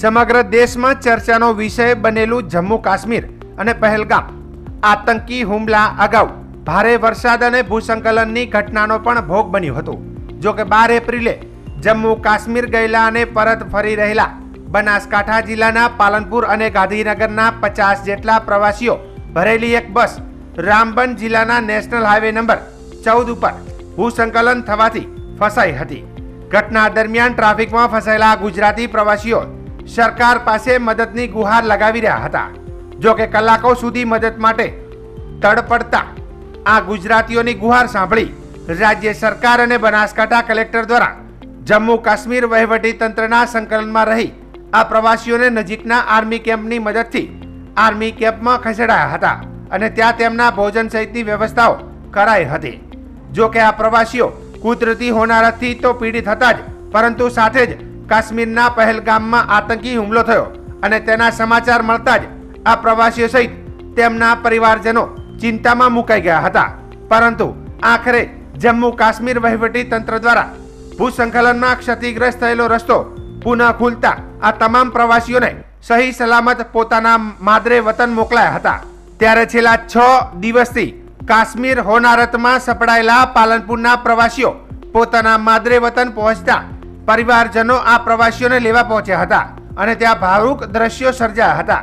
સમગ્ર દેશમાં ચર્ચાનો વિષય બનેલું જમ્મુ કાશ્મીર અને પહેલગામ. આતંકી હુમલા અગાઉ ભારે વરસાદ અને ભૂસંકલનની ઘટનાનો પણ ભોગ બન્યું હતું. જો કે બાર એપ્રિલે જમ્મુ કાશ્મીર ગયેલા અને પરત ફરી રહેલા બનાસકાંઠા જિલ્લાના પાલનપુર અને ગાંધીનગરના પચાસ જેટલા પ્રવાસીઓ ભરેલી એક બસ રામબન જિલ્લાના નેશનલ હાઈવે નંબર ચૌદ ઉપર ભૂસંકલન થવાથી ફસાઈ હતી. ઘટના દરમિયાન ટ્રાફિકમાં ફસાયેલા ગુજરાતી પ્રવાસીઓ સરકાર પાસે મદદની ગુહાર લગાવી રહ્યા હતા. જો કે કલાકો સુધી મદદ માટે તડપડતા આ ગુજરાતીઓની ગુહાર સાંભળી રાજ્ય સરકાર અને બનાસકાંઠા કલેક્ટર દ્વારા જમ્મુ કાશ્મીર વહીવટી તંત્રના સંકલનમાં રહી આ પ્રવાસીઓને નજીકના આર્મી કેમ્પની મદદથી આર્મી કેમ્પમાં ખસેડાયા હતા અને ત્યાં તેમના ભોજન સહિતની વ્યવસ્થાઓ કરાઈ હતી. જો કે આ પ્રવાસીઓ કુદરતી હોનારતથી તો પીડિત હતા જ, પરંતુ સાથે જ કાશ્મીરના પહેલગામમાં આતંકી હુમલો થયો અને તેના સમાચાર મળતા જ આ પ્રવાસીઓ સહિત તેમના પરિવારજનો ચિંતામાં મુકાઈ ગયા હતા. પરંતુ આખરે જમ્મુ કાશ્મીર વહીવટી તંત્ર દ્વારા ભૂસંકલનમાં ક્ષતિગ્રસ્ત થયેલો રસ્તો પુનઃ ખુલતા આ તમામ પ્રવાસીઓને સહી સલામત પોતાના માદરે વતન મોકલાયા હતા. ત્યારે છેલ્લા છ દિવસથી કાશ્મીર હોનારતમાં સપડાયેલા પાલનપુરના પ્રવાસીઓ પોતાના માદરે વતન પહોંચતા પરિવારજનો આ પ્રવાસીઓને લેવા પહોંચ્યા હતા અને ત્યાં ભાવુક દ્રશ્યો સર્જાયા હતા.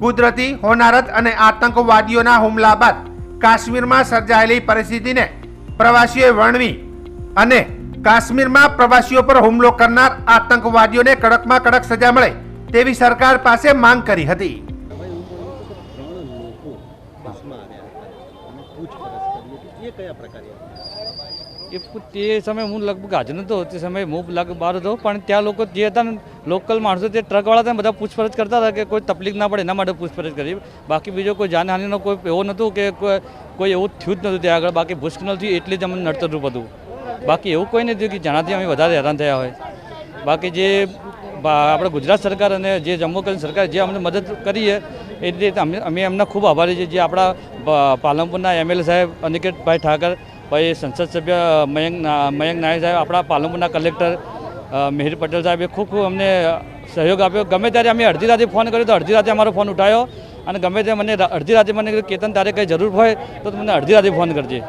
કુદરતી, હોનારત અને આતંકવાદીઓના હુમલા બાદ કાશ્મીરમાં સર્જાયેલી પરિસ્થિતિને પ્રવાસીઓએ વર્ણવી અને કાશ્મીરમાં પ્રવાસીઓ પર હુમલો કરનાર આતંકવાદીઓને કડકમાં કડક સજા મળે તેવી સરકાર પાસે માંગ કરી હતી. કયા પ્રકારે? એ તે સમયે હું લગભગ હાજર નહોતો તે સમયે હું લગભગ બહાર હતો. પણ ત્યાં લોકો જે હતા ને લોકલ માણસો, તે ટ્રકવાળા હતા બધા પૂછપરછ કરતા હતા કે કોઈ તકલીફ ના પડે, એના માટે પૂછપરછ કરી. બાકી બીજો કોઈ જાનહાનિનો કોઈ એવો નહોતું કે કોઈ એવું થયું જ નહોતું ત્યાં આગળ. બાકી ભૂસ્ખલન થયું એટલે જ અમને નડતરરૂપ હતું. બાકી એવું કોઈ નથી કે જેનાથી અમે વધારે હેરાન થયા હોય. બાકી જે આપણે ગુજરાત સરકાર અને જે જમ્મુ કાશ્મીર સરકાર જે અમને મદદ કરી છે એ રીતે અમે અમે એમના ખૂબ આભારી છીએ. જે આપણા પાલનપુરના એમએલએ સાહેબ અનિકેતભાઈ ઠાકર પછી સંસદ સભ્ય મયંક મયંક નાયક સાહેબ, આપણા પાલનપુરના કલેક્ટર મિહિર પટેલ સાહેબે ખૂબ ખૂબ અમને સહયોગ આપ્યો. ગમે ત્યારે અમે અડધી રાતે ફોન કર્યો તો અડધી રાતે અમારો ફોન ઉઠાયો અને ગમે તે મને અડધી રાતે મને કેતન, તારે કંઈ જરૂર હોય તો મને અડધી રાતે ફોન કરજે.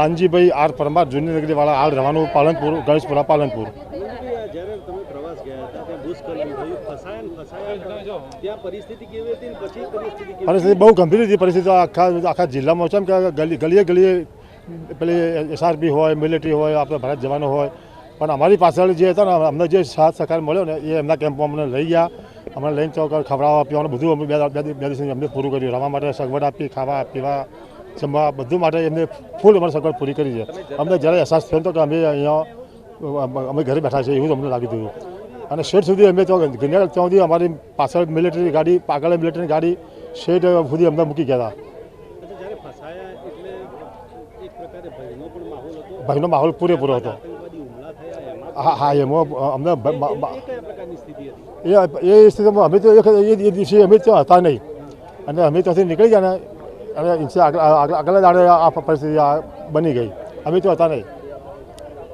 નાનજીભાઈ આર પરમાર જૂની નગરીવાળા આર રહેવાનું પાલનપુર, ગણેશપુરા, પાલનપુર નાનજીભાઈ, આ જ્યારે તમે પ્રવાસ ગયા હતા ત્યાં ભૂસ્ખલન થયું ફસાયા ને ફસાયા ત્યાં પરિસ્થિતિ કેવી હતી પછી પરિસ્થિતિ પરિસ્થિતિ બહુ ગંભીર હતી. પરિસ્થિતિ આખા આખા જિલ્લામાં છે કે ગલી ગલીએ ગલીએ પેલી એસઆરપી હોય મિલિટરી હોય આપણે ભારત જવાનો હોય. પણ અમારી પાછળ જે હતા ને અમને જે સાથ સહકાર મળ્યો ને એ એમના કેમ્પમાં અમને લઈ ગયા. અમને લઈને ચોક ખવડાવવા પીવાનું બધું અમે બે દિવસ અમને પૂરું કર્યું. રમવા માટે સગવડ આપી ખાવા પીવા જમવા બધું માટે એમને ફૂલ અમારી સગવડ પૂરી કરી છે. અમને જ્યારે અહેસાસ થયો તો કે અમે અહીંયા અમે ઘરે બેઠા છીએ એવું અમને લાગી હતું અને શેઠ સુધી અમે તો ગિરનાર ત્યાં સુધી અમારી પાછળ મિલિટરી ગાડી પાગળ મિલિટરી ગાડી શેઠ સુધી અમને મૂકી ગયા હતા. ભાઈનો માહોલ પૂરેપૂરો હતો. હા હા એમાં અમને એ એ એ સ્થિતિમાં અમે તો એ દિવસે અમે ત્યાં હતા નહીં. અને અમે ત્યાંથી નીકળી ગયા ને અને આગળ આગળ- આગલા દાડે આ પરિસ્થિતિ બની ગઈ. અમે તો હતા નહીં.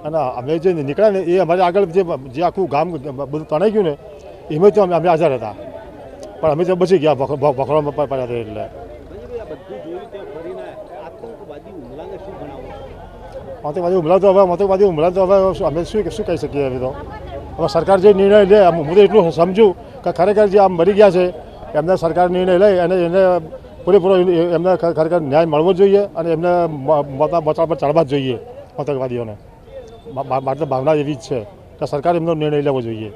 અને અમે જે નીકળ્યા ને એ અમારે આગળ જે જે આખું ગામ બધું તણાઈ ગયું ને, એમાં તો અમે હાજર હતા. પણ અમે તો બચી ગયા ભખડવામાં પડ્યા હતા એટલે. આતંકવાદી હુમલા તો હવે આતંકવાદી હુમલા તો હવે અમે શું શું કહી શકીએ હવે તો? હવે સરકાર જે નિર્ણય લે હું તો એટલું સમજું કે ખરેખર જે આમ મરી ગયા છે, એમને સરકાર નિર્ણય લે અને એને પૂરેપૂરો એમને ખરેખર ન્યાય મળવો જોઈએ અને એમને મ- મોટા બચાવ પર ચડવા જ જોઈએ, આતંકવાદીઓને. મા- મા- મારી તો ભાવના એવી જ છે કે સરકાર એમનો નિર્ણય લેવો જોઈએ.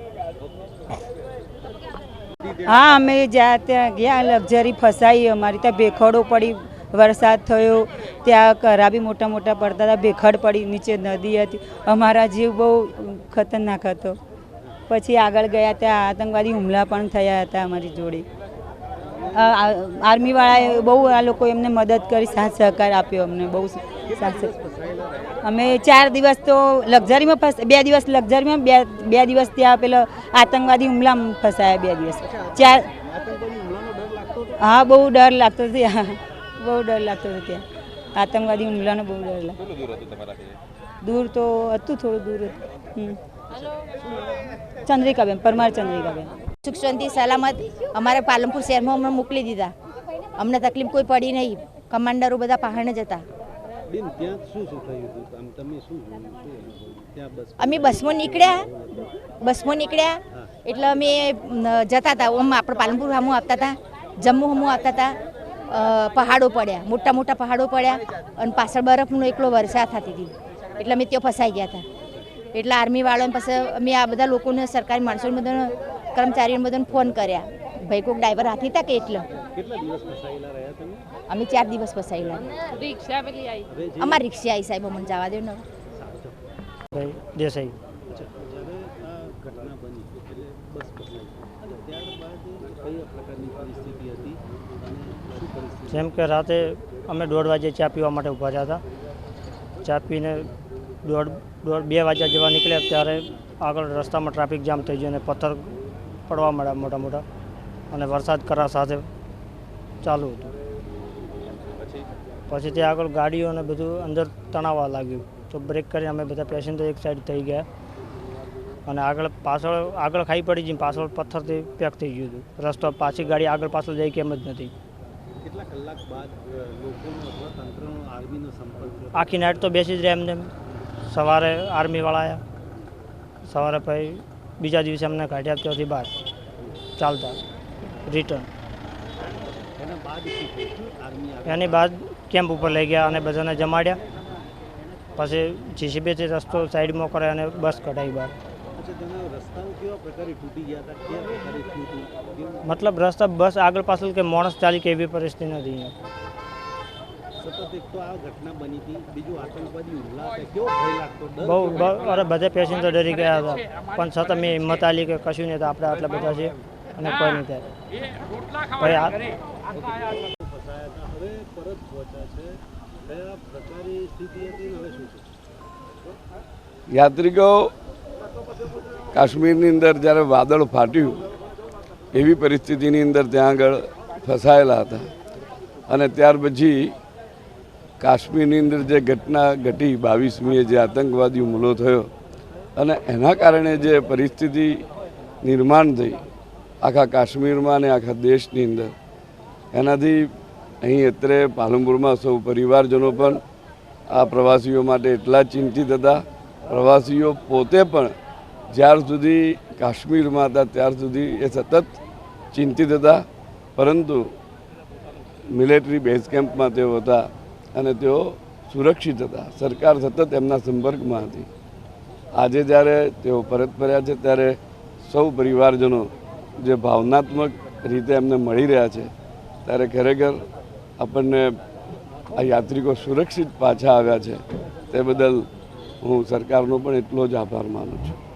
હા, અમે જ્યાં ત્યાં ગયા, લક્ઝરી ફસાઈ, અમારી ત્યાં ભેખડો પડી, વરસાદ થયો. ત્યાં કરાબી મોટા મોટા પડતા હતા, ભેખડ પડી, નીચે નદી હતી. અમારા જીવ બહુ ખતરનાક હતો. પછી આગળ ગયા ત્યાં આતંકવાદી હુમલા પણ થયા હતા અમારી જોડે. આર્મીવાળાએ બહુ આ લોકો એમને મદદ કરી સાથ સહકાર આપ્યો અમને બહુ સાથ અમે ચાર દિવસ તો લક્ઝરીમાં ફસ બે દિવસ લક્ઝરીમાં બે બે દિવસ ત્યાં પેલો આતંકવાદી હુમલામાં ફસાયા બે દિવસ. ચાર હા બહુ ડર લાગતો હતો બહુ ડર લાગતો હતો ત્યાં. આતંકવાદી હુમલાનો બહુ ડર લાગતો દૂર તો હતું થોડું દૂર હતું. ચંદ્રિકાબેન પરમાર ચંદ્રિકાબેન. શાંતિ સલામત અમારે પાલનપુર શહેરમાં અમને મોકલી દીધા. અમને તકલીફ કોઈ પડી નહીં. કમાન્ડરો બધા પહાડને જ હતા બેન ત્યાં શું શું થયું હતું? આમ તમે શું જોયું? શું અનુભવ્યું? ત્યાં બસ અમે બસમાં નીકળ્યા. બસમાં નીકળ્યા. એટલે અમે જતા હતા. ઓમ આપણે પાલનપુર હમું આપતા હતા. જમ્મુ હમું આપતા હતા. પહાડો પડ્યા. મોટા મોટા પહાડો પડ્યા અને પાછળ બરફનો એકલો વરસાદ થતી હતી. એટલે અમે ત્યાં ફસાઈ ગયા હતા. એટલે આર્મીવાળાને પાસે અમે આ બધા લોકોને સરકારી માણસોને બધાને કર્મચારીઓને બધાને ફોન કર્યા. ભાઈ કોઈક ડ્રાઈવર હાથી હતા કે એટલે? કેટલા દિવસ ફસાયેલા રહ્યા તમે? અમે ચાર દિવસ ફસાયેલા અમારી રિક્ષા આવી સાહેબ અમને જવા દે ને ભાઈ દેસાઈ અચ્છા, જ્યારે આ ઘટના બની એટલે બસ ફસાઈ અને ત્યારબાદ કઈ પ્રકારની પરિસ્થિતિ હતી અને શું પરિસ્થિતિ? જેમ કે રાતે અમે દોઢ વાગે ચા પીવા માટે ઊભા રહ્યા હતા. ચા પીને દોઢ દોઢ બે વાગ્યા જેવા નીકળ્યા ત્યારે આગળ રસ્તામાં ટ્રાફિક જામ થઈ ગયો અને પથ્થર પડવા મળ્યા મોટા મોટા. અને વરસાદ કરા સાથે ચાલુ હતું. પછી ત્યાં આગળ ગાડીઓ અને બધું અંદર તણાવવા લાગ્યું. તો બ્રેક કરી અમે બધા પેસેન્જર એક સાઈડ થઈ ગયા. અને આગળ પાછળ આગળ ખાઈ પડી ગઈ પાછળ પથ્થરથી પેક થઈ ગયું હતું. રસ્તો પાછી ગાડી આગળ પાછળ જાય કેમ જ નથી. કેટલા કલાક બાદ અ, લોકોનો અથવા તંત્રનો આર્મીનો સંપર્ક આખી નાઇટ તો બેસી જ રહ્યા એમને. એમ. સવારે આર્મીવાળા આવ્યા સવારે પછી બીજા દિવસે અમને કાઢ્યા ત્યાંથી બહાર. ચાલતા. રિટર્ન એના બાદ કેમ્પ ઉપર લઈ ગયા અને બધાને જમાડ્યા. પછી જીસીબીથી રસ્તો સાઈડમાં કરે અને બસ કઢાઈ બહાર. મતલબ રસ્તા બસ આગળ પાછળ કે માણસ ચાલી કે એવી પરિસ્થિતિ નથી અહીંયા. સતત એક તો આ ઘટના બની હતી બીજું આતંકવાદી હુમલા કેવો ભય લાગતો બહુ અરે બધા પેસેન્જર ડરી ગયા. હતા પણ છતાં મેં હિંમત આલી કે કશું નહીં તો આપણે આટલા બધા છે અને કોઈ નહીં થાય. ભાઈ આ ફસાયા હતા. હવે પરત પહોંચ્યા છે. કયા પ્રકારની સ્થિતિ હતી હવે શું છે? યાત્રિકો કાશ્મીરની અંદર જ્યારે વાદળ ફાટ્યું એવી પરિસ્થિતિની અંદર ત્યાં આગળ ફસાયેલા હતા. અને ત્યાર પછી કાશ્મીરની અંદર જે ઘટના ઘટી, બાવીસમીએ જે આતંકવાદી હુમલો થયો અને એના કારણે જે પરિસ્થિતિ નિર્માણ થઈ આખા કાશ્મીરમાં અને આખા દેશની અંદર. એનાથી અહીં અત્રે પાલનપુરમાં સૌ પરિવારજનો પણ આ પ્રવાસીઓ માટે એટલા ચિંતિત હતા. પ્રવાસીઓ પોતે પણ જ્યાર સુધી કાશ્મીરમાં હતા ત્યાર સુધી એ સતત ચિંતિત હતા. પરંતુ મિલિટરી બેઝ કેમ્પમાં તેઓ હતા. અને તેઓ સુરક્ષિત હતા. સરકાર સતત એમના સંપર્કમાં હતી. આજે જ્યારે તેઓ પરત ફર્યા છે, ત્યારે સૌ પરિવારજનો જે ભાવનાત્મક રીતે એમને મળી રહ્યા છે, ત્યારે ખરેખર આપણને આ યાત્રિકો સુરક્ષિત પાછા આવ્યા છે, તે બદલ હું સરકારનો પણ એટલો જ આભાર માનું છું.